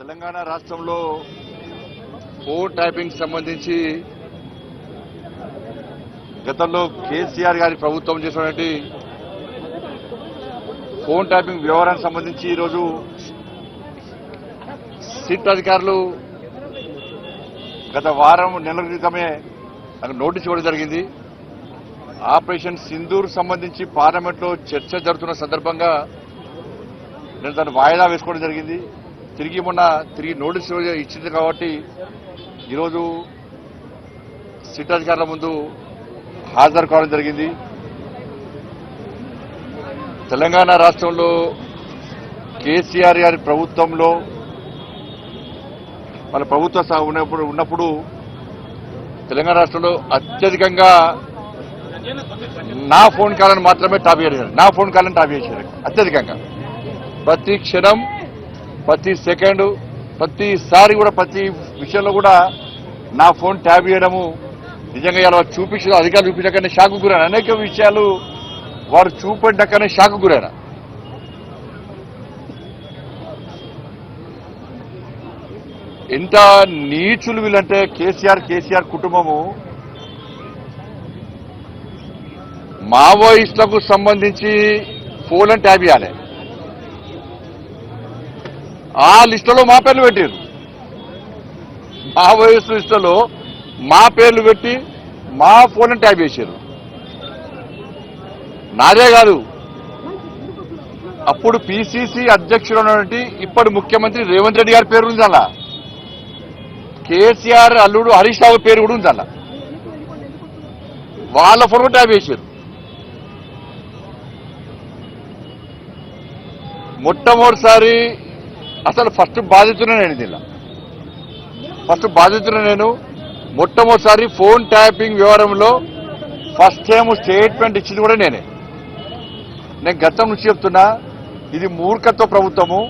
తెలంగాణ రాష్ట్రంలో phone typing సంబంధించి గతంలో కేసీఆర్ గారి ప్రభుత్వం చేసినటువంటి ఫోన్ టైపింగ్ వ్యవహారానికి సంబంధించి ఈరోజు సిట్ అధికారులు గత వారం నెల క్రితమే నోటీస్ ఇవ్వడం జరిగింది. ఆపరేషన్ సింధూర్ సంబంధించి పార్లమెంట్లో చర్చ జరుగుతున్న సందర్భంగా నేను దాన్ని వాయిదా వేసుకోవడం జరిగింది. తిరిగి మొన్న తిరిగి నోటీస్ ఇచ్చింది కాబట్టి ఈరోజు సిట్ అధికారుల ముందు హాజరు కావడం జరిగింది. తెలంగాణ రాష్ట్రంలో కేసీఆర్ గారి ప్రభుత్వంలో వాళ్ళ ప్రభుత్వ ఉన్నప్పుడు ఉన్నప్పుడు తెలంగాణ రాష్ట్రంలో అత్యధికంగా నా ఫోన్ కాలను మాత్రమే టాప్ చేశారు నా ఫోన్ కాలను టాప్ చేశారు అత్యధికంగా. ప్రతి క్షణం ప్రతి సెకండ్ ప్రతిసారి కూడా ప్రతి విషయంలో కూడా నా ఫోన్ ట్యాబ్ చేయడము నిజంగా ఇలా చూపించిన అధికారులు చూపించకనే షాకు గురైన. అనేక విషయాలు వారు చూపెట్టకనే షాకు గురైన. ఎంత నీచులు వీళ్ళంటే కేసీఆర్ కేసీఆర్ కుటుంబము మావోయిస్టులకు సంబంధించి ఫోన్ ట్యాబ్ చేయాలి. ఆ లిస్టులో మా పేర్లు పెట్టారు మావోయిస్టు లిస్టులో మా పేర్లు పెట్టి మా ఫోన్ ట్యాప్ చేశారు నాదే కాదు. అప్పుడు పిసిసి అధ్యక్షుడు ఉన్నటువంటి ఇప్పటి ముఖ్యమంత్రి రేవంత్ రెడ్డి గారి పేరు ఉంది అలా కేసీఆర్ అల్లుడు హరీష్ రావు పేరు కూడా ఉంది అలా వాళ్ళ ఫోన్ కూడా చేశారు మొట్టమొదటిసారి అసలు ఫస్ట్ బాధితునే నేను దీనిలో ఫస్ట్ బాధితునే నేను మొట్టమొదటిసారి ఫోన్ ట్యాపింగ్ వ్యవహారంలో ఫస్ట్ టైం స్టేట్మెంట్ ఇచ్చింది కూడా నేనే. నేను గతం నుంచి చెప్తున్నా ఇది మూర్ఖత్వ ప్రభుత్వము.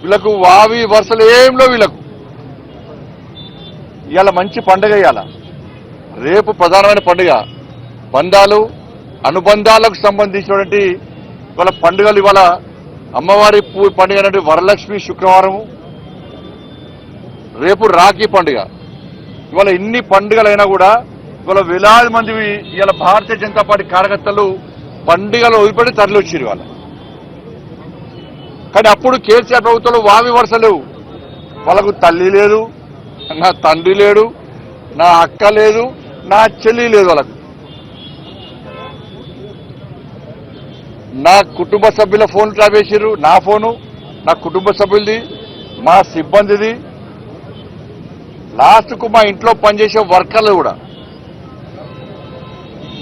వీళ్ళకు వావి వరుసలు ఏంలో వీళ్ళకు. ఇవాళ మంచి పండుగ ఇవాళ. రేపు ప్రధానమైన పండుగ. బంధాలు అనుబంధాలకు సంబంధించినటువంటి ఇవాళ పండుగలు ఇవాళ అమ్మవారి పూ పండుగ అనేది వరలక్ష్మి శుక్రవారము. రేపు రాఖీ పండుగ. ఇవాళ ఇన్ని పండుగలైనా కూడా ఇవాళ వేలాది మంది ఇవాళ భారతీయ జనతా పార్టీ కార్యకర్తలు పండుగలు వదిలిపెట్టి తరలివచ్చారు ఇవాళ. కానీ అప్పుడు కేసీఆర్ ప్రభుత్వంలో వామి వరుస లేవు. వాళ్ళకు తల్లి లేదు నా తండ్రి లేడు నా అక్క లేదు నా చెల్లి లేదు వాళ్ళకు. నా కుటుంబ సభ్యుల ఫోన్ ట్రాప్ చేసిర్రు నా ఫోను నా కుటుంబ సభ్యులది మా సిబ్బందిది. లాస్ట్కు మా ఇంట్లో పనిచేసే వర్కర్లు కూడా.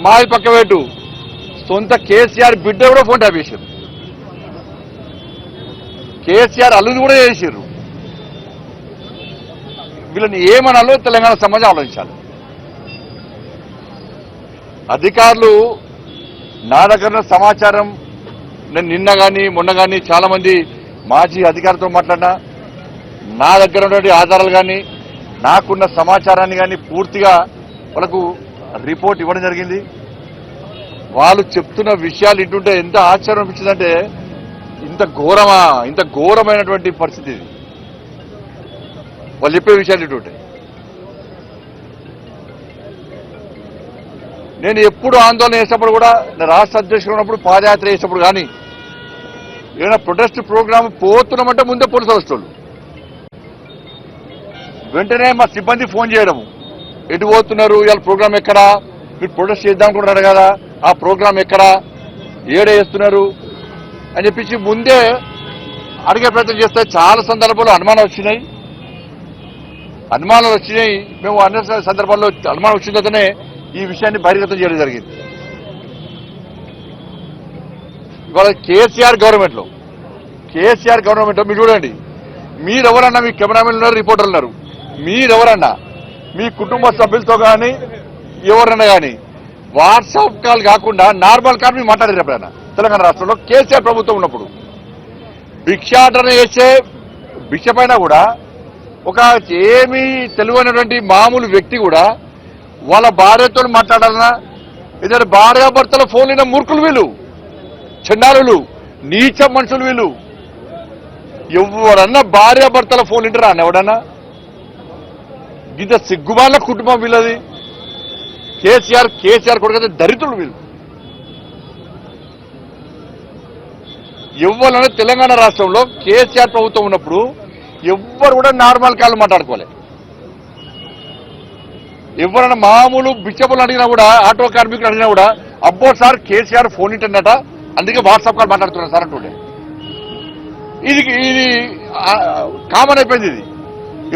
మాది పక్క పెట్టు సొంత కేసీఆర్ బిడ్డ కూడా ఫోన్ ట్యాప్ చేశారు కేసీఆర్ అల్లుది కూడా చేశారు వీళ్ళని ఏమనాలో తెలంగాణ సమాజం ఆలోచించాలి. అధికారులు నా దగ్గర సమాచారం నేను నిన్న కానీ మొన్న కానీ చాలా మంది మాజీ అధికారితో మాట్లాడినా నా దగ్గర ఉన్నటువంటి ఆధారాలు కానీ నాకున్న సమాచారాన్ని కానీ పూర్తిగా వాళ్ళకు రిపోర్ట్ ఇవ్వడం జరిగింది. వాళ్ళు చెప్తున్న విషయాలు ఇంటుంటే ఎంత ఆశ్చర్యం అనిపించిందంటే ఇంత ఘోరమా ఇంత ఘోరమైనటువంటి పరిస్థితి ఇది. వాళ్ళు చెప్పే విషయాలు ఇటుంటే నేను ఎప్పుడు ఆందోళన చేసినప్పుడు కూడా రాష్ట్ర అధ్యక్షుడు ఉన్నప్పుడు పాదయాత్ర చేసినప్పుడు కానీ ఏదైనా ప్రొటెస్ట్ ప్రోగ్రామ్ పోతున్నామంటే ముందే పోలీసు వస్తువులు. వెంటనే మా సిబ్బంది ఫోన్ చేయడం. ఎటు పోతున్నారు? ఇవాళ ప్రోగ్రామ్ ఎక్కడా? మీరు ప్రొటెస్ట్ చేద్దాం అనుకుంటున్నారు కదా? ఆ ప్రోగ్రామ్ ఎక్కడా? ఏడే వేస్తున్నారు అని చెప్పించి ముందే అడిగే ప్రయత్నం చేస్తే చాలా సందర్భాల్లో అనుమానం వచ్చినాయి. అనుమానాలు వచ్చినాయి. మేము అన్ని సందర్భాల్లో అనుమానం వచ్చిన తర్వాతనే ఈ విషయాన్ని బహిర్గతం చేయడం జరిగింది. ఇవాళ కేసీఆర్ గవర్నమెంట్లో. కేసీఆర్ గవర్నమెంట్ మీరు చూడండి. మీరెవరన్నా మీ కెమెరామెన్ ఉన్నారు రిపోర్టర్లు ఉన్నారు? మీరెవరన్నా? మీ కుటుంబ సభ్యులతో కానీ ఎవరన్నా కానీ వాట్సాప్ కాల్ కాకుండా నార్మల్ కాల్ మీరు మాట్లాడారు ఎప్పుడైనా? తెలంగాణ రాష్ట్రంలో కేసీఆర్ ప్రభుత్వం ఉన్నప్పుడు. భిక్షాటన చేసే భిక్ష పైన కూడా ఒక ఏమీ తెలివైనటువంటి మామూలు వ్యక్తి కూడా వాళ్ళ భార్యతో మాట్లాడాలన్నా ఏదైనా భార్యాభర్తల ఫోన్ అయిన మూర్ఖులు వీళ్ళు. చండాలులు నీచ మనుషులు వీళ్ళు. ఎవరన్నా భార్యాభర్తల ఫోన్ ఇంటరా అన్న ఎవడన్నా? గిద్ద సిగ్గుమాల కుటుంబం వీళ్ళది. కేసీఆర్ కేసీఆర్ కొడుకు దరిద్రులు వీళ్ళు. ఎవరన్నా తెలంగాణ రాష్ట్రంలో కేసీఆర్ ప్రభుత్వం ఉన్నప్పుడు ఎవ్వరు కూడా నార్మల్ కాళ్ళు మాట్లాడుకోలే. ఎవరైనా మామూలు బిచ్చపులు అడిగినా కూడా ఆటో కార్మికులు అడిగినా కూడా అబ్బో సార్ కేసీఆర్ ఫోన్ ఇంటర్నట అందుకే వాట్సాప్ కాల్ మాట్లాడుతున్నారు సార్ అంటుండే. ఇది ఇది కామన్ అయిపోయింది ఇది.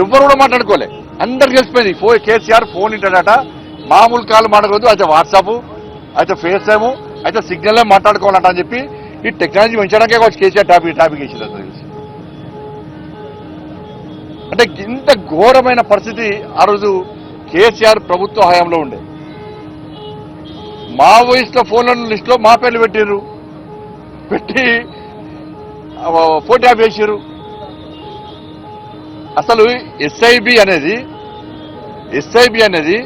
ఎవ్వరు కూడా మాట్లాడుకోలే. అందరు తెలిసిపోయింది. ఫో కేసీఆర్ ఫోన్ ఇంటర్నట మామూలు కాల్ మాట్లాడకూడదు. అయితే వాట్సాప్ అయితే ఫేస్ టైము అయితే సిగ్నల్ మాట్లాడుకోవాలంట అని చెప్పి ఈ టెక్నాలజీ పెంచడానికే కావచ్చు కేసీఆర్ టాపిక్ టాపిక్ ఇచ్చింది అంత తెలిసి. అంటే ఇంత ఘోరమైన పరిస్థితి ఆ రోజు కేసీఆర్ ప్రభుత్వ హయాంలో ఉండే. మావోయిస్టుల ఫోన్ల లిస్టులో మా పేర్లు పెట్టారు పెట్టి పోటీ ఫోటో వేసారు అసలు ఎస్ఐబి అనేది ఎస్ఐబి అనేది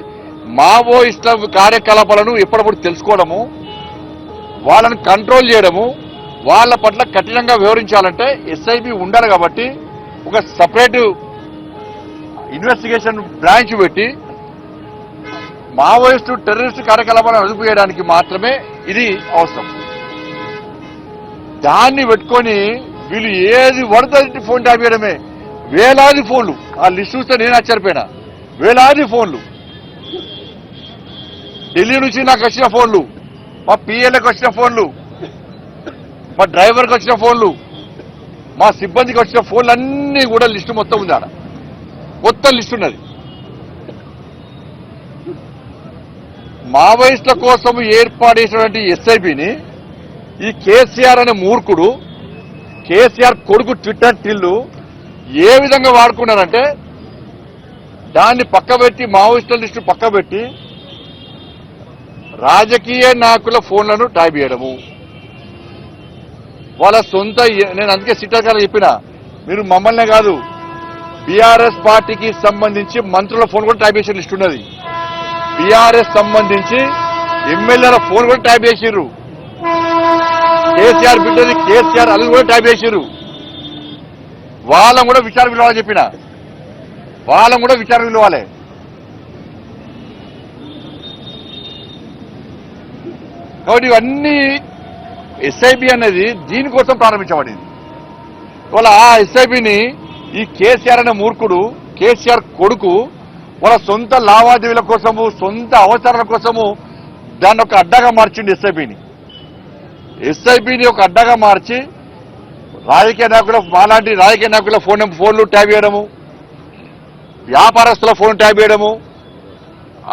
మావోయిస్టుల కార్యకలాపాలను ఎప్పటికప్పుడు తెలుసుకోవడము వాళ్ళని కంట్రోల్ చేయడము వాళ్ళ పట్ల కఠినంగా వివరించాలంటే ఎస్ఐబి ఉండాలి కాబట్టి ఒక సపరేట్ ఇన్వెస్టిగేషన్ బ్రాంచ్ పెట్టి మావోయిస్టు టెర్రరిస్ట్ కార్యకలాపాలను అదుపు చేయడానికి మాత్రమే ఇది అవసరం. దాన్ని పెట్టుకొని వీళ్ళు ఏది పడుతుంది ఫోన్ ట్యాప్ చేయడమే. వేలాది ఫోన్లు. ఆ లిస్ట్ చూస్తే నేను ఆశ్చర్యపోయినా. వేలాది ఫోన్లు. ఢిల్లీ నుంచి నాకు వచ్చిన ఫోన్లు. మా పిఎల్ఏకి వచ్చిన ఫోన్లు. మా డ్రైవర్కి వచ్చిన ఫోన్లు. మా సిబ్బందికి వచ్చిన ఫోన్లు అన్నీ కూడా లిస్టు మొత్తం ఉంది ఆడ. మొత్తం లిస్ట్ ఉన్నది. మావోయిస్టుల కోసం ఏర్పాటు చేసినటువంటి ఎస్ఐబిని ఈ కేసీఆర్ అనే మూర్ఖుడు కేసీఆర్ కొడుకు ట్విట్టర్ టిల్లు ఏ విధంగా వాడుకున్నారంటే దాన్ని పక్కబెట్టి మావోయిస్టుల లిస్టు పక్కబెట్టి రాజకీయ నాయకుల ఫోన్లను టైప్ చేయడము. వాళ్ళ సొంత నేను అందుకే సిట్టర్ గారు చెప్పిన మీరు మమ్మల్నే కాదు బీఆర్ఎస్ పార్టీకి సంబంధించి మంత్రుల ఫోన్ కూడా టైప్ చేసిన లిస్ట్ ఉన్నది. బీఆర్ఎస్ సంబంధించి ఎమ్మెల్యేల ఫోన్ కూడా టైప్ చేసిర్రు. కేసీఆర్ బిడ్డది కేసీఆర్ అది కూడా టైప్ చేశారు వాళ్ళని కూడా విచార పిలవాలని చెప్పిన. వాళ్ళని కూడా విచార విలువాలే కాబట్టి ఇవన్నీ ఎస్ఐబి అనేది దీనికోసం ప్రారంభించబడింది. వాళ్ళ ఆ ఎస్ఐబిని ఈ కేసీఆర్ అనే మూర్ఖుడు కేసీఆర్ కొడుకు వాళ్ళ సొంత లావాదేవీల కోసము సొంత అవసరాల కోసము దాన్ని ఒక అడ్డగా మార్చింది ఎస్ఐబిని. ఎస్ఐబిని ఒక అడ్డగా మార్చి రాజకీయ నాయకుల మాలాంటి రాజకీయ నాయకుల ఫోన్ ఫోన్లు ట్యాబ్ చేయడము వ్యాపారస్తుల ఫోన్ ట్యాబ్ చేయడము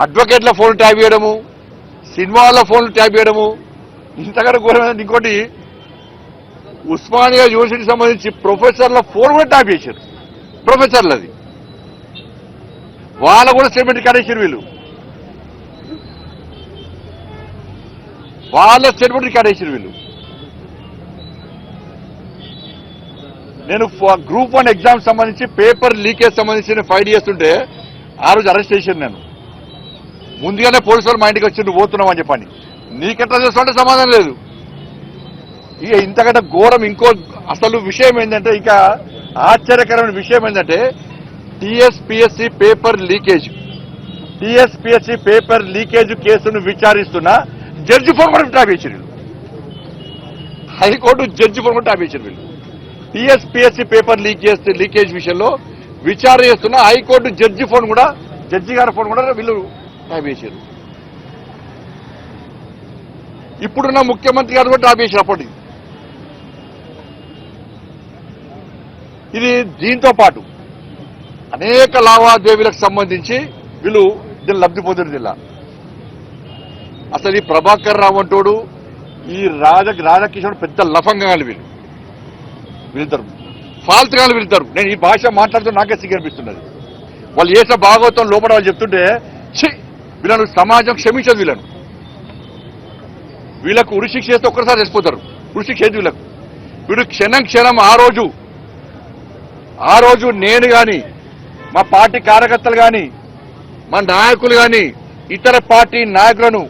అడ్వకేట్ల ఫోన్ ట్యాబ్ చేయడము సినిమాల ఫోన్లు ట్యాబ్ చేయడము. ఇంతకన్నా ఘోరమైన ఇంకోటి ఉస్మానియా యూనివర్సిటీకి సంబంధించి ప్రొఫెసర్ల ఫోన్ కూడా ట్యాప్ చేశారు. ప్రొఫెసర్లది. వాళ్ళ కూడా స్టేట్మెంట్ రికార్డ్ వీళ్ళు. వాళ్ళ స్టేట్మెంట్ రికార్డ్ చేసారు వీళ్ళు. నేను గ్రూప్ వన్ ఎగ్జామ్ సంబంధించి పేపర్ లీకేజ్ సంబంధించి ఫైట్ చేస్తుంటే ఆ రోజు అరెస్ట్ చేశాను నేను. ముందుగానే పోలీసు వాళ్ళు మా ఇంటికి వచ్చి నువ్వు పోతున్నావు అని చెప్పని. నీకెట్లా చేస్తుంటే సమాధానం లేదు. ఇక ఇంతకంటే ఘోరం ఇంకో అసలు విషయం ఏంటంటే ఇక ఆశ్చర్యకరమైన విషయం ఏంటంటే TSPSC paper leakage. TSPSC paper leakage కేసును విచారిస్తున్న జడ్జి ఫోన్ కూడా ట్యాప్ చేశారు వీళ్ళు. హైకోర్టు జడ్జి ఫోన్ కూడా ట్యాప్ చేశారు వీళ్ళు టీఎస్పీఎస్సీ పేపర్ లీకేజ్ లీకేజ్ విషయంలో విచారణ చేస్తున్న హైకోర్టు జడ్జి ఫోన్ కూడా జడ్జి గారి ఫోన్ కూడా వీళ్ళు ట్యాప్ చేశారు ఇప్పుడున్న ముఖ్యమంత్రి గారు కూడా ట్యాప్ చేశారు అప్పటికి. ఇది దీంతో పాటు అనేక లావాదేవీలకు సంబంధించి వీళ్ళు దీన్ని లబ్ధి పొందిన జిల్లా. అసలు ఈ ప్రభాకర్ రావు అంటోడు ఈ రాజ రాధాకిషోర్ పెద్ద లఫంగాలు వీళ్ళు. వీళ్ళిద్దరు. ఫాల్తుగాలు వెళ్తారు నేను ఈ భాష మాట్లాడుతూ నాకే సిగ్గు అనిపిస్తున్నది. వాళ్ళు చేసిన భాగవతం లోపల వాళ్ళు చెప్తుంటే ఛీ! వీళ్ళను సమాజం క్షమించదు వీళ్ళను. వీళ్ళకు ఉరిశిక్ష చేస్తే ఒక్కసారి చచ్చిపోతారు. ఉరిశిక్ష ఏది వీళ్ళకు? వీడు క్షణం క్షణం ఆ రోజు ఆ రోజు నేను కానీ మా పార్టీ కార్యకర్తలు కానీ మా నాయకులు కానీ ఇతర పార్టీ నాయకులను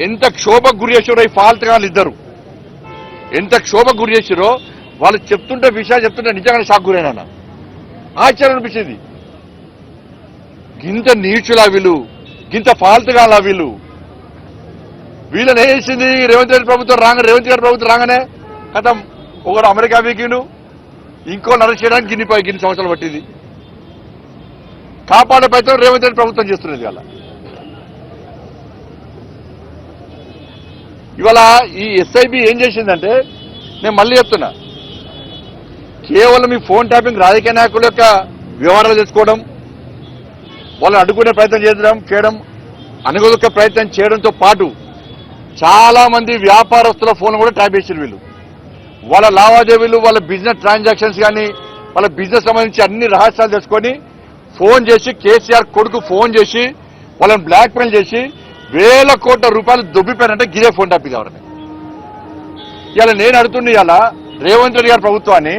ఎంత క్షోభకు గురి చేసారో ఈ ఫాల్త్ ఇద్దరు. ఎంత క్షోభకు గురి చేసారో వాళ్ళు చెప్తుంటే విషయాలు చెప్తుంటే నిజంగానే షాక్ గురైనా ఆశ్చర్యం అనిపించింది. గింత నీచులా వీళ్ళు గింత ఫాల్తుగా వీళ్ళు. వీళ్ళని ఏం చేసింది? రేవంత్ రెడ్డి ప్రభుత్వం రాగా రేవంత్ గారి ప్రభుత్వం రాగానే కథం ఒకడు అమెరికా వీకిను ఇంకో అరెస్ట్ చేయడానికి గిన్ని గిన్ని సంవత్సరాలు పట్టింది. కాపాడే ప్రయత్నం రేవంత్ రెడ్డి ప్రభుత్వం చేస్తున్నది అలా ఇవాళ ఈ ఎస్ఐబి ఏం చేసిందంటే నేను మళ్ళీ చెప్తున్నా. కేవలం ఈ ఫోన్ ట్యాపింగ్ రాజకీయ నాయకుల యొక్క వ్యవహారాలు తెచ్చుకోవడం వాళ్ళని అడ్డుకునే ప్రయత్నం చేయడం చేయడం అనుగొదొక్క ప్రయత్నం చేయడంతో పాటు చాలా మంది వ్యాపారస్తుల ఫోన్ కూడా ట్యాప్ చేసారు వీళ్ళు. వాళ్ళ లావాదేవీలు వాళ్ళ బిజినెస్ ట్రాన్సాక్షన్స్ కానీ వాళ్ళ బిజినెస్ సంబంధించి అన్ని రహస్యాలు తెలుసుకొని ఫోన్ చేసి కేసీఆర్ కొడుకు ఫోన్ చేసి వాళ్ళని బ్లాక్మెయిల్ చేసి వేల కోట్ల రూపాయలు దొబ్బిపోయారంటే గిరే ఫోన్ ట్యాప్ ఇది ఎవరిని? ఇలా నేను అడుగుతుంది ఇలా రేవంత్ రెడ్డి గారి ప్రభుత్వాన్ని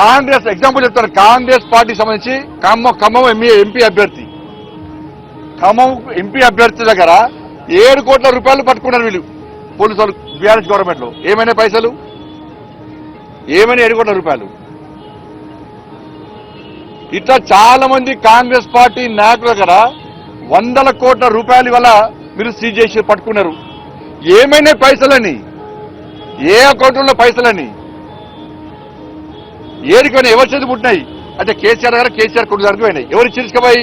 కాంగ్రెస్ ఎగ్జాంపుల్ చెప్తాను. కాంగ్రెస్ పార్టీ సంబంధించి ఖమ్మం ఖమ్మం ఎంపీ ఎంపీ అభ్యర్థి. ఖమ్మం ఎంపీ అభ్యర్థి దగ్గర ఏడు కోట్ల రూపాయలు పట్టుకున్నారు వీళ్ళు. పోలీసు వాళ్ళు బీఆర్ఎస్ గవర్నమెంట్లో. ఏమైనా పైసలు? ఏమైనా ఏడు కోట్ల రూపాయలు? ఇట్లా చాలా మంది కాంగ్రెస్ పార్టీ నాయకుల దగ్గర వందల కోట్ల రూపాయలు వల్ల మీరు సీజ్ చేసి పట్టుకున్నారు. ఏమైనా పైసలని? ఏ అకౌంట్లో పైసలని? ఏరికైనా ఎవరి చేతి పుట్టినాయి? అంటే కేసీఆర్ గారు కేసీఆర్ కొడుకు దగ్గరికి పోయినాయి. ఎవరు చిరుచుకపోయి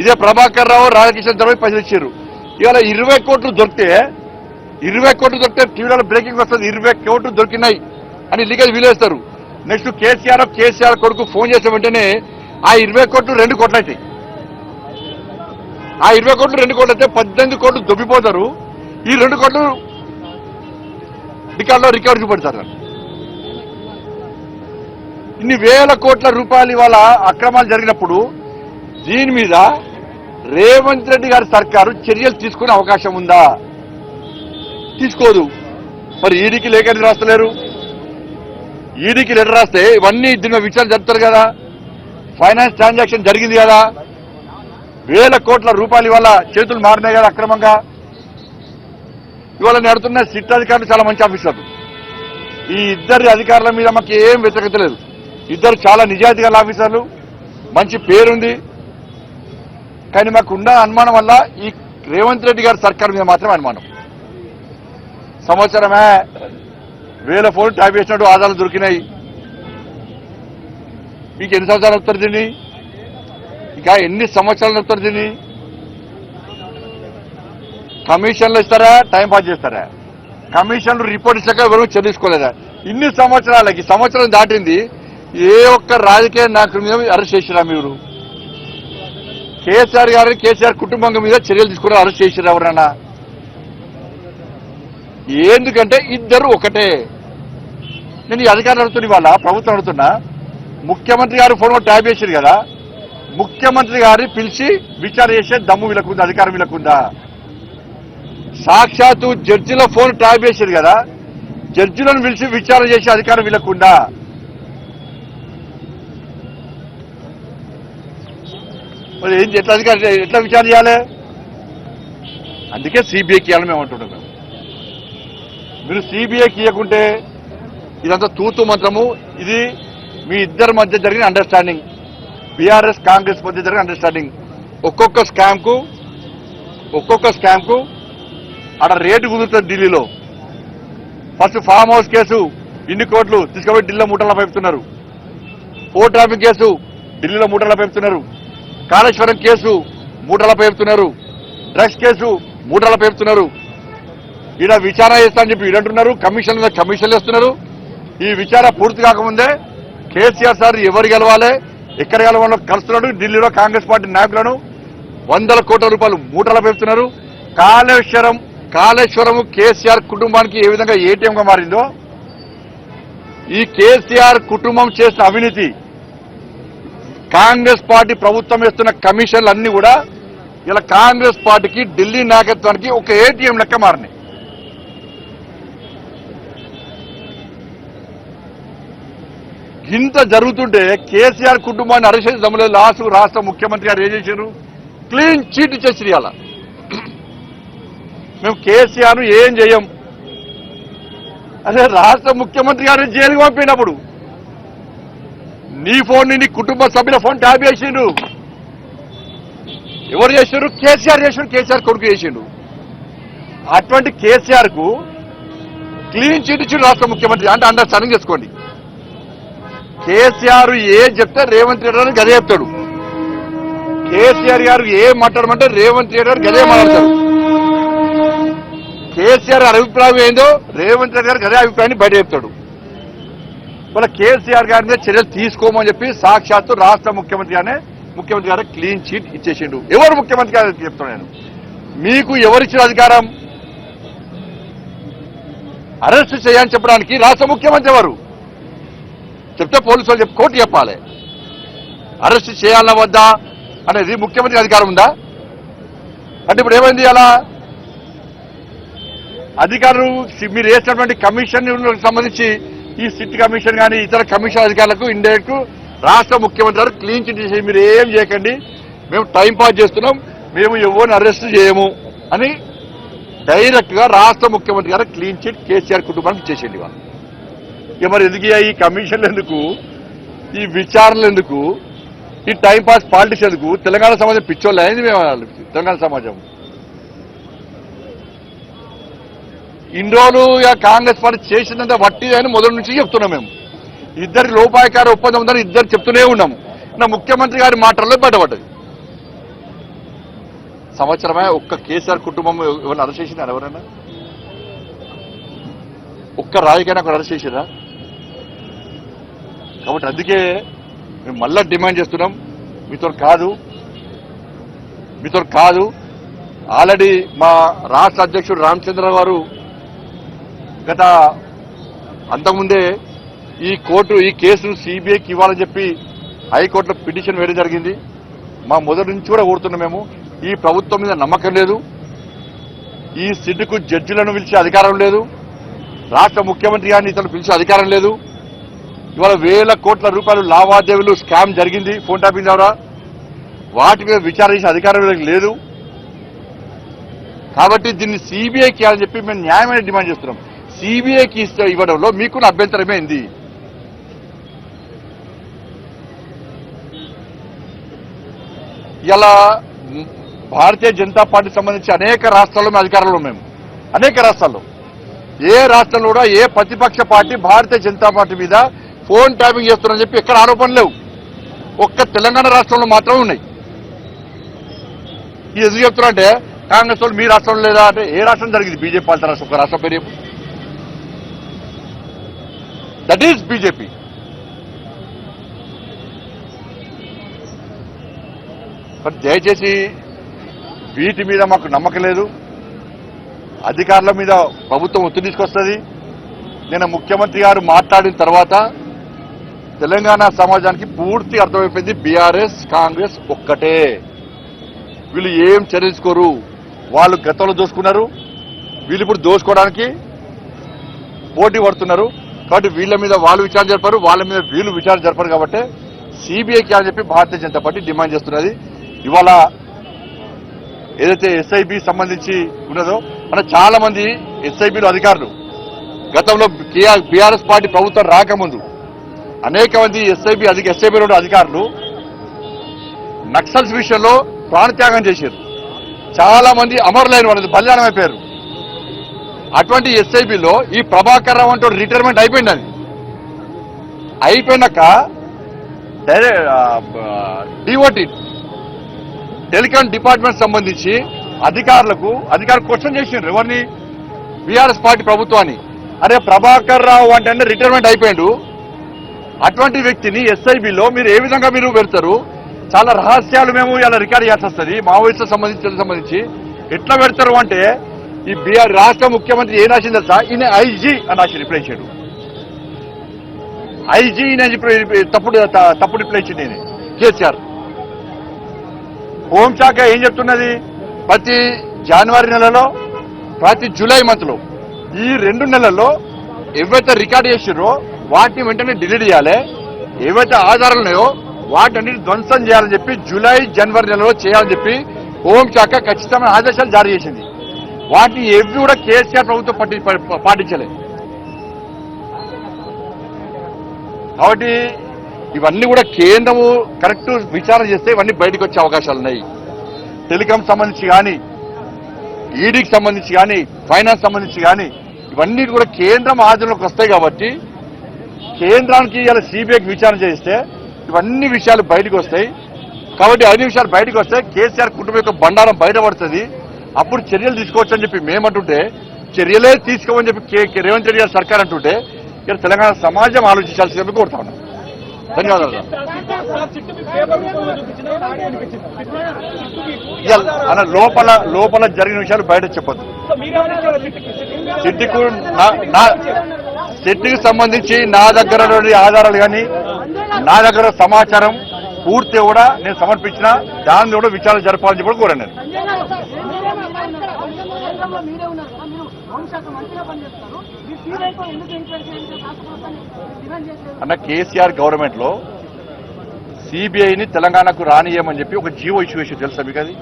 ఇదే ప్రభాకర్ రావు రాధాకృష్ణ దగ్గర పైసలు ఇచ్చారు ఇవాళ ఇరవై కోట్లు దొరికితే ఇరవై కోట్లు దొరికితే టీవీలో బ్రేకింగ్ వస్తుంది ఇరవై కోట్లు దొరికినాయి అని లీగల్ వీలేస్తారు. నెక్స్ట్ కేసీఆర్ కేసీఆర్ కొడుకు ఫోన్ చేసిన వెంటనే ఆ ఇరవై కోట్లు రెండు కోట్లు ఆ ఇరవై కోట్లు రెండు కోట్లు అయితే పద్దెనిమిది కోట్లు దొబ్బిపోతారు. ఈ రెండు కోట్లు రికార్డులో రికార్డు చూపెడతారు. ఇన్ని వేల కోట్ల రూపాయలు ఇవాళ అక్రమాలు జరిగినప్పుడు దీని మీద రేవంత్ రెడ్డి గారి సర్కారు చర్యలు తీసుకునే అవకాశం ఉందా? తీసుకోదు. మరి ఈడీకి లేఖని రాస్తలేరు? ఈడీకి లెటర్ రాస్తే ఇవన్నీ దీని మీద విచారణ జరుపుతారు కదా. ఫైనాన్స్ ట్రాన్సాక్షన్ జరిగింది కదా. వేల కోట్ల రూపాయలు ఇవాళ చేతులు మారినాయి కదా అక్రమంగా. ఇవాళ నడుతున్న సిట్ అధికారులు చాలా మంచి ఆఫీసర్లు. ఈ ఇద్దరి అధికారుల మీద మాకు ఏం వ్యతిరేకత లేదు. ఇద్దరు చాలా నిజాయితీ గల ఆఫీసర్లు. మంచి పేరుంది. కానీ మాకు ఉన్న అనుమానం వల్ల ఈ రేవంత్ రెడ్డి గారి సర్కార్ మీద మాత్రమే అనుమానం. సంవత్సరమే వేల ఫోన్ ట్యాప్ చేసినట్టు ఆధారాలు దొరికినాయి. మీకు ఎన్ని సంవత్సరాలు వస్తారు దీన్ని? ఇంకా ఎన్ని సంవత్సరాలు వస్తారు దీన్ని? కమిషన్లు ఇస్తారా? టైం పాస్ చేస్తారా? కమిషన్లు రిపోర్ట్ ఇచ్చాక ఎవరు చదివించుకోలేదా? ఇన్ని సంవత్సరాలకి సంవత్సరం దాటింది ఏ ఒక్క రాజకీయ నాయకుడి మీద అరెస్ట్ చేసిరా మీరు? కేసీఆర్ గారు కేసీఆర్ కుటుంబం మీద చర్యలు తీసుకుని అరెస్ట్ చేసిరా ఎవరన్నా? ఎందుకంటే ఇద్దరు ఒకటే. నేను ఈ అధికారులు అడుగుతున్నా ఇవాళ ప్రభుత్వం అడుగుతున్నా ముఖ్యమంత్రి గారు ఫోన్ ట్యాప్ చేశారు కదా. ముఖ్యమంత్రి గారిని పిలిచి విచారణ చేసే దమ్ము వీళ్ళకుందా అధికారం వీళ్ళకుందా? సాక్షాత్తు జడ్జిల ఫోన్ ట్యాప్ చేశారు కదా. జడ్జిలను పిలిచి విచారణ చేసే అధికారం వీళ్ళకుందా? మరి ఏం ఎట్లా అధికారం ఎట్లా విచారణ చేయాలి? అందుకే సిబిఐకి ఇవ్వాలని మేము అంటున్నాం మేము. మీరు సిబిఐకి ఇవ్వకుంటే ఇదంతా తూతు మంత్రము. ఇది మీ ఇద్దరి మధ్య జరిగిన అండర్స్టాండింగ్ బీఆర్ఎస్ కాంగ్రెస్ మధ్య జరిగిన అండర్స్టాండింగ్ ఒక్కొక్క స్కామ్కు ఒక్కొక్క స్కామ్కు అక్కడ రేటు కుదురుతుంది ఢిల్లీలో. ఫస్ట్ ఫామ్ హౌస్ కేసు ఇన్ని కోట్లు తీసుకుపోయి ఢిల్లీలో మూటల పెడుతున్నారు ఓ ట్రాఫిక్ కేసు ఢిల్లీలో మూటల పెడుతున్నారు కాళేశ్వరం కేసు మూటల పెడుతున్నారు డ్రగ్స్ కేసు మూటల పెడుతున్నారు ఈడ విచారణ చేస్తా అని చెప్పి ఈడంటున్నారు కమిషన్ మీద కమిషన్లు వేస్తున్నారు. ఈ విచారణ పూర్తి కాకముందే కేసీఆర్ సార్ ఎవరు గెలవాలి? ఎక్కడ గెలవాలో కలుస్తున్నాడు. ఢిల్లీలో కాంగ్రెస్ పార్టీ నాయకులను వందల కోట్ల రూపాయలు మూటల పెడుతున్నారు కాళేశ్వరం కాళేశ్వరం కేసీఆర్ కుటుంబానికి ఏ విధంగా ఏటీఎంగా మారిందో ఈ కేసీఆర్ కుటుంబం చేసిన అవినీతి కాంగ్రెస్ పార్టీ ప్రభుత్వం వేస్తున్న కమిషన్లు అన్ని కూడా ఇలా కాంగ్రెస్ పార్టీకి ఢిల్లీ నాయకత్వానికి ఒక ఏటీఎం లెక్క మారినాయి. ఇంత జరుగుతుంటే కేసీఆర్ కుటుంబాన్ని అరెస్ట్ చేసి లాస్ట్ రాష్ట్ర ముఖ్యమంత్రి గారు ఏం చేశారు? క్లీన్ చీట్ ఇచ్చేసి ఇవాళ. మేము కేసీఆర్ ఏం చేయం? అదే రాష్ట్ర ముఖ్యమంత్రి గారు జైలుకి పంపినప్పుడు నీ ఫోన్ నీ కుటుంబ సభ్యుల ఫోన్ ట్యాబ్ చేసిండు ఎవరు చేసిండ్రు? కేసీఆర్ చేసిండు కేసీఆర్ కొడుకు చేసిండు అటువంటి కేసీఆర్కు క్లీన్ చిట్ ఇచ్చిండు రాష్ట్ర ముఖ్యమంత్రి అంటే అండర్స్టాండింగ్ చేసుకోండి. కేసీఆర్ ఏ చెప్తే రేవంత్ రెడ్డి గారు గదే చెప్తాడు. కేసీఆర్ గారు ఏం మాట్లాడమంటే రేవంత్ రెడ్డి గారు గదే మాట్లాడతారు. కేసీఆర్ అభిప్రాయం ఏందో రేవంత్ రెడ్డి గారు గదే అభిప్రాయాన్ని బయట చెప్తాడు. వాళ్ళ కేసీఆర్ గారి మీద చర్యలు తీసుకోమని చెప్పి సాక్షాత్తు రాష్ట్ర ముఖ్యమంత్రి గానే ముఖ్యమంత్రి గారు క్లీన్ చీట్ ఇచ్చేసిండు. ఎవరు ముఖ్యమంత్రి గారు చెప్తాను నేను. మీకు ఎవరిచ్చిన అధికారం? అరెస్ట్ చేయని చెప్పడానికి రాష్ట్ర ముఖ్యమంత్రి ఎవరు? చెప్తే పోలీసు వాళ్ళు చెప్పి కోర్టు చెప్పాలి. అరెస్ట్ చేయాలన్నా వద్దా అనేది ముఖ్యమంత్రి అధికారం ఉందా? అంటే ఇప్పుడు ఏమైంది అలా? అధికారులు మీరు వేసినటువంటి కమిషన్ సంబంధించి ఈ సిట్ కమిషన్ కానీ ఇతర కమిషన్ అధికారులకు ఇండైరెక్ట్ రాష్ట్ర ముఖ్యమంత్రి గారు క్లీన్ చిట్ చేసి మీరు ఏం చేయకండి మేము టైం పాస్ చేస్తున్నాం మేము ఎవరిని అరెస్ట్ చేయము అని డైరెక్ట్గా రాష్ట్ర ముఖ్యమంత్రి గారు క్లీన్ చిట్ కేసీఆర్ కుటుంబానికి చేసేది వాళ్ళు ఇక మరి ఎందుకు ఈ కమిషన్లు ఎందుకు? ఈ విచారణలు ఎందుకు? ఈ టైంపాస్ పాలిటిక్స్ ఎందుకు? తెలంగాణ సమాజం పిచ్చోళ్ళు అయింది మేము తెలంగాణ సమాజం. ఇన్ని రోజులు ఇక కాంగ్రెస్ పార్టీ చేసిందంత వట్టి అని మొదటి నుంచి చెప్తున్నాం మేము. ఇద్దరి లోపాయకార ఒప్పందం ఉందని ఇద్దరు చెప్తూనే ఉన్నాము నా ముఖ్యమంత్రి గారి మాటల్లో బయటపడ్డది. సంవత్సరమే ఒక్క కేసీఆర్ కుటుంబం ఎవరిని అరెస్ట్ చేసినారు ఎవరైనా? ఒక్క రాజకీయ నాకు అరెస్ట్ చేసిరా కాబట్టి అందుకే మేము మళ్ళా డిమాండ్ చేస్తున్నాం. మీతో కాదు. మీతో కాదు. ఆల్రెడీ మా రాష్ట్ర అధ్యక్షుడు రామచంద్ర గారు గత అంతకుముందే ఈ కోర్టు ఈ కేసు సిబిఐకి ఇవ్వాలని చెప్పి హైకోర్టులో పిటిషన్ వేయడం జరిగింది. మా మొదటి నుంచి కూడా కోరుతున్నాం మేము. ఈ ప్రభుత్వం మీద నమ్మకం లేదు. ఈ సిడ్డుకు జడ్జిలను పిలిచే అధికారం లేదు. రాష్ట్ర ముఖ్యమంత్రి గారిని ఇతను పిలిచే అధికారం లేదు. ఇవాళ వేల కోట్ల రూపాయలు లావాదేవీలు స్కామ్ జరిగింది ఫోన్ ట్యాపింగ్ ద్వారా. వాటి మీద విచారణ చేసే అధికారం లేదు. కాబట్టి దీన్ని సిబిఐకి అని చెప్పి మేము న్యాయమైన డిమాండ్ చేస్తున్నాం. సిబిఐకి ఇస్తే ఇవ్వడంలో మీకున్న అభ్యంతరమైంది ఇలా భారతీయ జనతా పార్టీ సంబంధించి అనేక రాష్ట్రాల్లో మేము అధికారంలో మేము. అనేక రాష్ట్రాల్లో. ఏ రాష్ట్రంలో కూడా ఏ ప్రతిపక్ష పార్టీ భారతీయ జనతా పార్టీ మీద ఫోన్ ట్యాపింగ్ చేస్తున్నారని చెప్పి ఎక్కడ ఆరోపణలు లేవు. ఒక్క తెలంగాణ రాష్ట్రంలో మాత్రమే ఉన్నాయి. ఇది ఎందుకు చెప్తున్నారంటే కాంగ్రెస్ వాళ్ళు మీ రాష్ట్రంలో లేదా అంటే ఏ రాష్ట్రం జరిగింది? బీజేపీ పాలిత రాష్ట్రం ఒక రాష్ట్రం పేరు దట్ ఈస్ బీజేపీ. మరి దయచేసి వీటి మీద మాకు నమ్మకం లేదు. అధికారుల మీద ప్రభుత్వం ఒత్తిడి తీసుకొస్తుంది. నేను ముఖ్యమంత్రి గారు మాట్లాడిన తర్వాత తెలంగాణ సమాజానికి పూర్తి అర్థమైపోయింది. బీఆర్ఎస్ కాంగ్రెస్ ఒక్కటే. వీళ్ళు ఏం చర్యించుకోరు వాళ్ళు గతంలో దోసుకున్నారు. వీళ్ళు ఇప్పుడు దోసుకోవడానికి పోటీ పడుతున్నారు. కాబట్టి వీళ్ళ మీద వాళ్ళు విచారణ జరపరు. వాళ్ళ మీద వీళ్ళు విచారణ జరపరు కాబట్టి సిబిఐకి అని చెప్పి భారతీయ జనతా పార్టీ డిమాండ్ చేస్తున్నది. ఇవాళ ఏదైతే ఎస్ఐబి సంబంధించి ఉన్నదో మన చాలా మంది ఎస్ఐబిలు అధికారులు గతంలో బీఆర్ఎస్ పార్టీ ప్రభుత్వం రాకముందు అనేక మంది ఎస్ఐబి అధిక ఎస్ఐబిలో ఉన్న అధికారులు నక్సల్స్ విషయంలో ప్రాణత్యాగం చేశారు. చాలా మంది అమరులైన వాళ్ళది బలిదానం అయిపోయారు అటువంటి ఎస్ఐబిలో ఈ ప్రభాకర్ రావు అంటే రిటైర్మెంట్ అయిపోయింది అది అయిపోయినాక డిఓటి టెలికాం డిపార్ట్మెంట్ సంబంధించి అధికారులకు అధికారులు క్వశ్చన్ చేసిండ్రు. ఎవరిని? బీఆర్ఎస్ పార్టీ ప్రభుత్వాన్ని. అరే ప్రభాకర్ రావు అంటే రిటైర్మెంట్ అయిపోయిండు. అటువంటి వ్యక్తిని ఎస్ఐబిలో మీరు ఏ విధంగా మీరు పెడతారు? చాలా రహస్యాలు మేము ఇలా రికార్డ్ చేయాల్సి వస్తుంది. మావోయిస్టులకు సంబంధించి సంబంధించి ఎట్లా పెడతారు అంటే ఈ బీఆర్ రాష్ట్ర ముఖ్యమంత్రి ఏం రాసింది తెలుసా ఈయన ఐజీ అని రాసి రిప్లై చేయడు ఐజీ అని తప్పుడు తప్పుడు రిప్లై ఇచ్చింది నేను కేసీఆర్. హోంశాఖ ఏం చెప్తున్నది? ప్రతి జనవరి నెలలో ప్రతి జూలై మంత్లో ఈ రెండు నెలల్లో ఎవరైతే రికార్డ్ చేసిర్రో వాటిని వెంటనే డిలీట్ చేయాలి. ఏవైతే ఆధారాలు ఉన్నాయో వాటిని ధ్వంసం చేయాలని చెప్పి జూలై జనవరి నెలలో చేయాలని చెప్పి హోంశాఖ ఖచ్చితమైన ఆదేశాలు జారీ చేసింది. వాటిని ఏవి కూడా కేసీఆర్ ప్రభుత్వం పట్టి పాటించలేదు కాబట్టి ఇవన్నీ కూడా కేంద్రము కరెక్ట్ విచారణ చేస్తే ఇవన్నీ బయటకు వచ్చే అవకాశాలు ఉన్నాయి. టెలికాం సంబంధించి కానీ ఈడీకి సంబంధించి కానీ ఫైనాన్స్ సంబంధించి కానీ ఇవన్నీ కూడా కేంద్రం ఆధీనంలోకి వస్తాయి కాబట్టి కేంద్రానికి ఇలా సిబిఐకి విచారణ చేస్తే ఇవన్నీ విషయాలు బయటకు వస్తాయి. కాబట్టి అన్ని విషయాలు బయటకు వస్తే కేసీఆర్ కుటుంబం యొక్క బండారం బయటపడుతుంది అప్పుడు చర్యలు తీసుకోవచ్చు అని చెప్పి మేమంటుంటే చర్యలే తీసుకోమని చెప్పి రేవంత్ రెడ్డి గారి సర్కార్ అంటుంటే ఇక్కడ తెలంగాణ సమాజం ఆలోచించాల్సిందని కోరుతా ఉన్నాం ధన్యవాదాలు. అన్న లోపల లోపల జరిగిన విషయాలు బయట చెప్పొద్దు. సిట్టికు సిట్టికి సంబంధించి నా దగ్గర ఆధారాలు కానీ నా దగ్గర సమాచారం పూర్తి కూడా నేను సమర్పించిన దాని కూడా విచారణ జరపాలని చెప్పి కూడా కోరాను నేను. అన్న కేసీఆర్ గవర్నమెంట్లో సిబిఐని తెలంగాణకు రానియమని చెప్పి ఒక జీవో ఇష్యూ ఇష్యూ తెలుసా మీకు అది?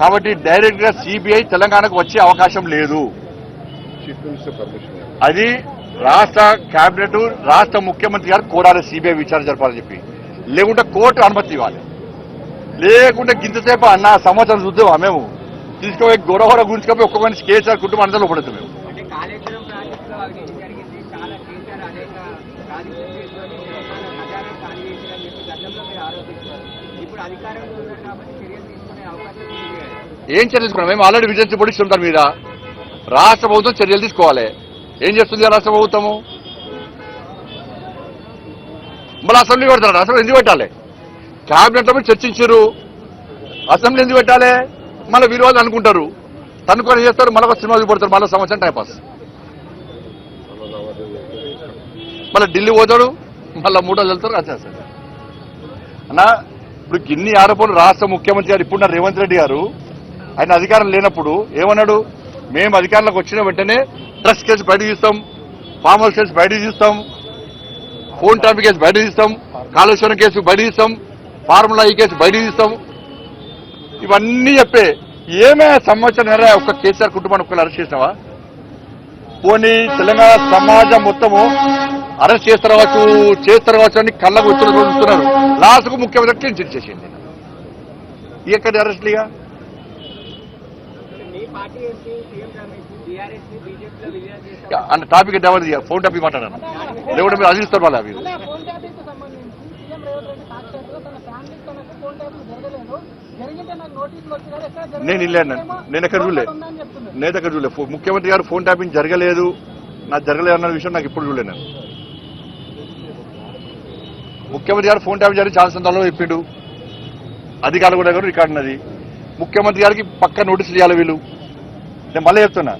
కాబట్టి డైరెక్ట్గా సిబిఐ తెలంగాణకు వచ్చే అవకాశం లేదు. అది రాష్ట్ర కేబినెట్ రాష్ట్ర ముఖ్యమంత్రి గారు కోరాలి సిబిఐ విచారణ జరపాలని చెప్పి. లేకుంటే కోర్టు అనుమతి ఇవ్వాలి. లేకుంటే గింతసేపు అన్న సంవత్సరం చూద్దాం మేము? తీసుకుపోయి గొడవర గుంచుకపోయి ఒక్క మనిషి కేసీఆర్ కుటుంబం అంతా లోపడుతుంది మేము. ఏం చర్యలు తీసుకున్నాం? మేము ఆల్రెడీ విజిలెన్స్ దాని మీద. రాష్ట్ర ప్రభుత్వం చర్యలు తీసుకోవాలి. ఏం చేస్తుంది రాష్ట్ర ప్రభుత్వము? మళ్ళీ అసెంబ్లీ పెడతారు? అసెంబ్లీ ఎందుకు పెట్టాలి? క్యాబినెట్లో మీరు చర్చించారు అసెంబ్లీ ఎందుకు పెట్టాలి? మళ్ళీ విరోధులు అనుకుంటారు. తనుకొని చేస్తారు? మళ్ళీ ఒక సినిమా చూపడతారు. మళ్ళీ సంవత్సరం టైంపాస్ మళ్ళీ ఢిల్లీ పోతాడు. మళ్ళీ మూడోలు వెళ్తారు అది చేస్తారు. అన్న ఇప్పుడు గిన్ని ఆరోపణలు రాష్ట్ర ముఖ్యమంత్రి గారు ఇప్పుడున్న రేవంత్ రెడ్డి గారు ఆయన అధికారం లేనప్పుడు ఏమన్నాడు? మేము అధికారంలోకి వచ్చిన వెంటనే ట్రస్ట్ కేసు బయట తీస్తాం ఫామ్ హౌస్ కేసు బయట తీస్తాం ఫోన్ ట్రాఫిక్ కేసు బయట తీస్తాం కాళేశ్వరం కేసు బయట తీస్తాం ఫార్ములా ఈ కేసు బయట తీస్తాం. ఇవన్నీ చెప్పే ఏమే సంవత్సరం ఒక్క కేసీఆర్ కుటుంబాన్ని ఒక్కరు అరెస్ట్ చేసినావా? పోనీ తెలంగాణ సమాజం మొత్తము అరెస్ట్ చేస్తారు కావచ్చు చేస్తారు కావచ్చు అని కళ్ళకు వచ్చిన చూస్తున్నారు. లాస్ట్కు ముఖ్యమంత్రి క్లీన్ చిట్ చేసింది. ఎక్కడ అరెస్ట్లీగా అన్న టాపిక్ డెవలప్ చేయాలి. ఫోన్ టాపిక్ మాట్లాడాను లేకుంటే మీరు అదిస్తారు మళ్ళీ మీరు. ఎక్కడ. నేను ఇల్లేను. నేను ఎక్కడ చూడలే. నేను దగ్గర చూడలే ముఖ్యమంత్రి గారు ఫోన్ ట్యాపింగ్ జరగలేదు. నాకు జరగలేదు అన్న విషయం నాకు ఇప్పుడు చూడలేదు నేను. ముఖ్యమంత్రి గారు ఫోన్ ట్యాపింగ్ జరిగి చాలా సందర్భంలో చెప్పిండు. అధికారులు కూడా గారు రికార్డు ఉన్నది. ముఖ్యమంత్రి గారికి పక్క నోటీసులు ఇవ్వాలి వీళ్ళు. నేను మళ్ళీ చెప్తున్నా.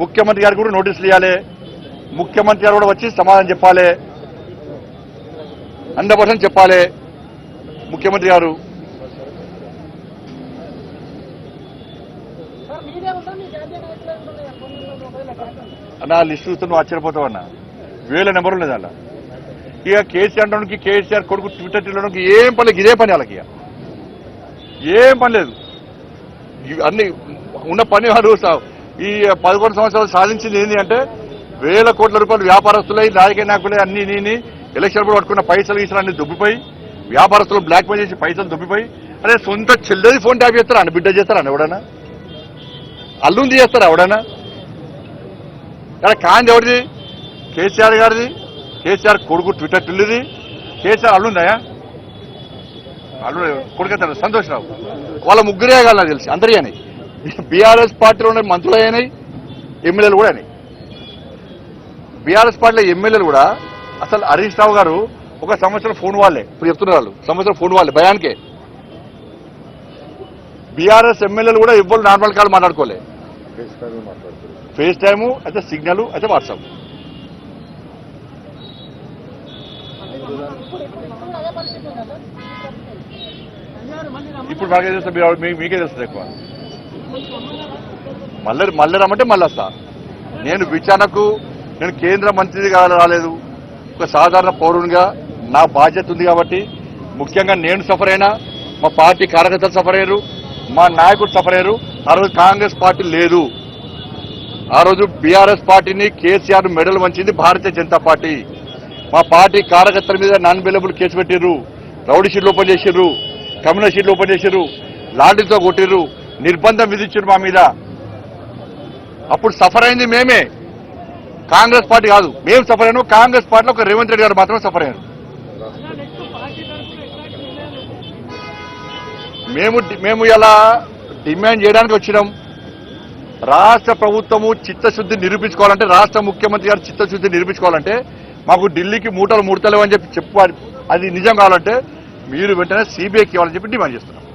ముఖ్యమంత్రి గారికి కూడా నోటీసులు ఇవ్వాలి. ముఖ్యమంత్రి గారు కూడా వచ్చి సమాధానం చెప్పాలి. హండ్రెడ్ చెప్పాలి. ముఖ్యమంత్రి గారు? నా లిస్ట్ చూస్తే నువ్వు ఆశ్చర్యపోతావు అన్న. వేల నెంబర్ ఉన్నది అలా. ఇక కేసీఆర్ అంటానికి కేసీఆర్ కొడుకు ట్విట్టర్ తినడానికి ఏం పని లేదు ఇదే పని వాళ్ళకి ఇక. ఏం పని లేదు. అన్ని ఉన్న పని సా- ఈ పదకొండు సంవత్సరాలు సాధించింది ఏంటి అంటే వేల కోట్ల రూపాయలు వ్యాపారస్తులై రాజకీయ నాయకులే అన్ని నేను ఎలక్షన్ కూడా పట్టుకున్న పైసలు గీసలు అన్ని దుబ్బిపోయి వ్యాపారస్తులు బ్లాక్ మెయిల్ చేసి పైసలు దుబ్బిపోయి అరే సొంత చెల్లెది ఫోన్ ట్యాప్ చేస్తారా? అని బిడ్డ చేస్తారా? అని ఎవడన్నా? అల్లుంది చేస్తారా ఎవడన్నా? ఇక్కడ కాంతి ఎవరిది? కేసీఆర్ గారిది? కేసీఆర్ కొడుకు ట్విట్టర్ టిల్లుది? కేసీఆర్ అల్లుందాయా? అల్లు కొడుకు సంతోషరావు వాళ్ళ ముగ్గురే కాదు నాకు తెలిసి. అందరి అని బీఆర్ఎస్ పార్టీలో ఉన్న మంత్రులు అయినాయి ఎమ్మెల్యేలు కూడా అయినాయి. బీఆర్ఎస్ పార్టీలో ఎమ్మెల్యేలు కూడా అసలు హరీష్ రావు గారు ఒక సంవత్సరం ఫోన్ వాళ్ళే. ఇప్పుడు చెప్తున్నారు వాళ్ళు సంవత్సరం ఫోన్ వాళ్ళే భయానికే. బీఆర్ఎస్ ఎమ్మెల్యేలు కూడా ఎవ్వరు నార్మల్ కాల్ మాట్లాడుకోలే. ఫేస్ టైం టైము అయితే సిగ్నల్ అయితే వాట్సాప్. ఇప్పుడు బాగా తెలుస్తుంది మీ- మీకే తెలుస్తుంది ఎక్కువ? మళ్ళీ మళ్ళీ రమ్మంటే మళ్ళీ వస్తా. నేను విచారణకు నేను కేంద్ర మంత్రిగా రాలేదు. ఒక సాధారణ పౌరునిగా నా బాధ్యత ఉంది కాబట్టి ముఖ్యంగా నేను సఫర్ అయినా మా పార్టీ కార్యకర్తలు సఫర్ అయ్యారు మా నాయకుడు సఫర్ అయ్యారు. ఆ రోజు కాంగ్రెస్ పార్టీ లేదు. ఆ రోజు బీఆర్ఎస్ పార్టీని కేసీఆర్ మెడల్ వంచింది భారతీయ జనతా పార్టీ. మా పార్టీ కార్యకర్తల మీద నాన్ బెలబుల్ కేసు పెట్టిర్రు. రౌడీ షీట్లు ఓపెన్ చేసిర్రు. కమ్యూనల్ షీట్లు ఓపెన్ చేసిర్రు. లాఠీతో కొట్టిర్రు. నిర్బంధం విధించారు మా మీద. అప్పుడు సఫర్ అయింది మేమే. కాంగ్రెస్ పార్టీ కాదు. మేము సఫర్ అయినాం. కాంగ్రెస్ పార్టీలో ఒక రేవంత్ రెడ్డి గారు మాత్రమే సఫర్ అయ్యారు. మేము మేము ఇలా డిమాండ్ చేయడానికి వచ్చినాం. రాష్ట్ర ప్రభుత్వము చిత్తశుద్ధి నిరూపించుకోవాలంటే రాష్ట్ర ముఖ్యమంత్రి గారు చిత్తశుద్ధి నిరూపించుకోవాలంటే మాకు ఢిల్లీకి మూటలు ముడతలేవు అని చెప్పి చెప్పాలి అది నిజం కావాలంటే మీరు వెంటనే సీబీఐకి ఇవ్వాలని చెప్పి డిమాండ్ చేస్తున్నాం.